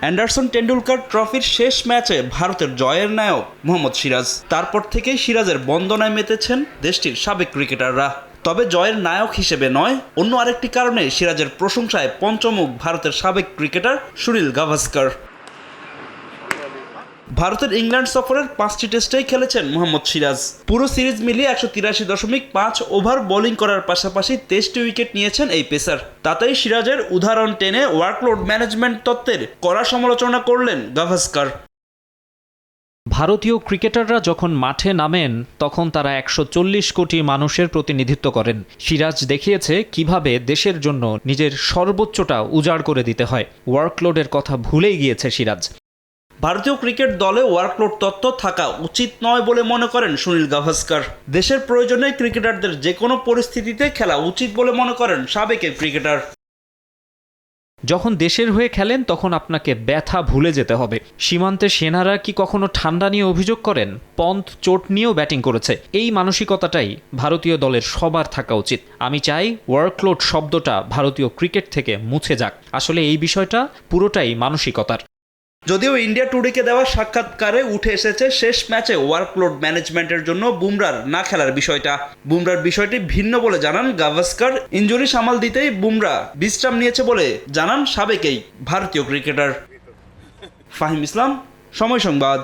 Anderson Tendulkar ট্রফির শেষ ম্যাচে ভারতের জয়ের নায়ক মোহাম্মদ সিরাজ। তারপর থেকেই সিরাজের বন্দনায় মেতেছেন দেশটির সাবেক ক্রিকেটাররা। তবে জয়ের নায়ক হিসেবে নয়, অন্য আরেকটি কারণে সিরাজের প্রশংসায় পঞ্চমুখ ভারতের সাবেক ক্রিকেটার সুনীল গাভাস্কর। ভারতের ইংল্যান্ড সফরের পাঁচটি টেস্টেই খেলেছেন মোহাম্মদ সিরাজ। পুরো সিরিজ মিলিয়ে একশো তিরাশি দশমিক পাঁচ ওভার বোলিং করার পাশাপাশি টেস্টে উইকেট নিয়েছেন এই পেসার। তাতেই সিরাজের উদাহরণ টেনে ওয়ার্কলোড ম্যানেজমেন্ট তত্ত্বের কড়া সমালোচনা করলেন গাভাস্কার। ভারতীয় ক্রিকেটাররা যখন মাঠে নামেন, তখন তারা একশো চল্লিশ কোটি মানুষের প্রতিনিধিত্ব করেন। সিরাজ দেখিয়েছে কীভাবে দেশের জন্য নিজের সর্বোচ্চটা উজাড় করে দিতে হয়। ওয়ার্কলোডের কথা ভুলেই গিয়েছে সিরাজ। ভারতীয় ক্রিকেট দলে ওয়ার্কলোড তত্ত্ব থাকা উচিত নয় বলে মনে করেন সুনীল গাভাস্কর। দেশের প্রয়োজনে ক্রিকেটারদের যে কোনো পরিস্থিতিতে খেলা উচিত বলে মনে করেন সাবেক ক্রিকেটার। যখন দেশের হয়ে খেলেন, তখন আপনাকে ব্যথা ভুলে যেতে হবে। সীমান্তে সেনারা কি কখনো ঠান্ডা নিয়ে অভিযোগ করেন? পন্থ চোট নিয়েও ব্যাটিং করেছে। এই মানসিকতাটাই ভারতীয় দলের সবার থাকা উচিত। আমি চাই ওয়ার্কলোড শব্দটা ভারতীয় ক্রিকেট থেকে মুছে যাক। আসলে এই বিষয়টা পুরোটাই মানসিকতার। যদিও ইন্ডিয়া টুডেকে দেওয়া সাক্ষাৎকারে উঠে এসেছে শেষ ম্যাচে ওয়ার্কলোড ম্যানেজমেন্টের জন্য বুমরার না খেলার বিষয়টা। বুমরার বিষয়টি ভিন্ন বলে জানান গাভাস্কার। ইঞ্জুরি সামাল দিতেই বুমরা বিশ্রাম নিয়েছে বলে জানান সাবেকেই ভারতীয় ক্রিকেটার। ফাহিম ইসলাম, সময় সংবাদ।